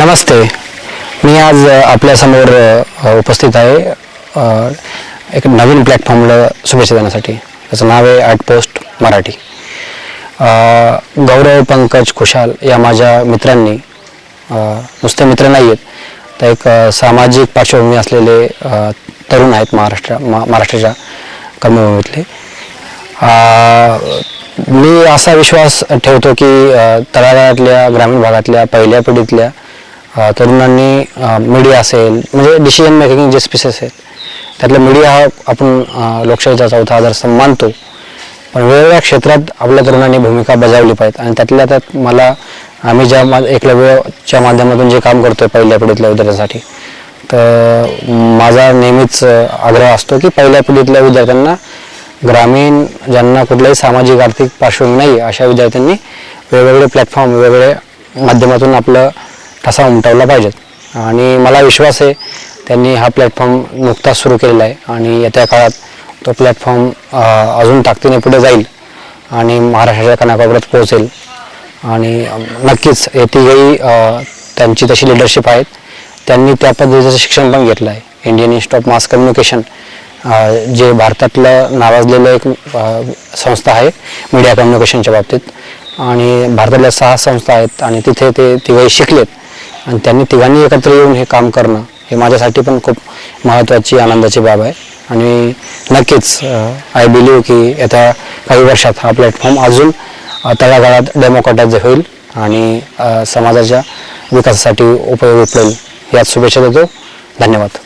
नमस्ते. मी आज आपल्यासमोर उपस्थित आहे एक नवीन प्लॅटफॉर्मला शुभेच्छा देण्यासाठी. त्याचं नाव आहे ॲट पोस्ट मराठी गौरव पंकज खुशाल या माझ्या मित्रांनी नुसते मित्र नाही आहेत तर एक सामाजिक पार्श्वभूमी असलेले तरुण आहेत महाराष्ट्र मा महाराष्ट्राच्या कर्मभूमीतले मी असा विश्वास ठेवतो की तळागाळातल्या ग्रामीण भागातल्या पहिल्या पिढीतल्या तरुणांनी मीडिया असेल म्हणजे डिसिजन मेकिंग जे स्पेसेस आहेत त्यातला मीडिया हा आपण लोकशाहीचा चौथा आधारस्तंभ मानतो. पण वेगवेगळ्या क्षेत्रात आपल्या तरुणांनी भूमिका बजावली पाहिजे आणि त्यातल्या त्यात मला आम्ही ज्या मा एकलव्यच्या माध्यमातून जे काम करतोय पहिल्या पिढीतल्या विद्यार्थ्यांसाठी तर माझा नेहमीच आग्रह असतो की पहिल्या पिढीतल्या विद्यार्थ्यांना ग्रामीण ज्यांना कुठल्याही सामाजिक आर्थिक पार्श्वभूमी नाही अशा विद्यार्थ्यांनी वेगवेगळे प्लॅटफॉर्म वेगवेगळ्या माध्यमातून आपलं ठसा उमटवला पाहिजेत आणि मला विश्वास आहे त्यांनी हा प्लॅटफॉर्म नुकताच सुरू केलेला आहे आणि येत्या काळात तो प्लॅटफॉर्म अजून ताकदीने पुढे जाईल आणि महाराष्ट्राच्या कानाकोपऱ्यात पोहोचेल. आणि नक्कीच हे तिघही त्यांची तशी लिडरशिप आहेत. त्यांनी त्या पद्धतीचं शिक्षण पण घेतलं आहे. Indian Institute of Mass Communication जे भारतातलं नावाजलेलं एक संस्था आहे मीडिया कम्युनिकेशनच्या बाबतीत. आणि भारतातल्या सहा संस्था आहेत आणि तिथे ते तिघही शिकलेत. आणि त्यांनी तिघांनी एकत्र येऊन हे काम करणं हे माझ्यासाठी पण खूप महत्त्वाची आनंदाची बाब आहे. आणि नक्कीच आय बिलीव की येत्या काही वर्षात हा प्लॅटफॉर्म अजून तळागाळात डेमोक्रेटाइज होईल आणि समाजाच्या विकासासाठी उपयोगी पडेल. यात शुभेच्छा देतो. धन्यवाद.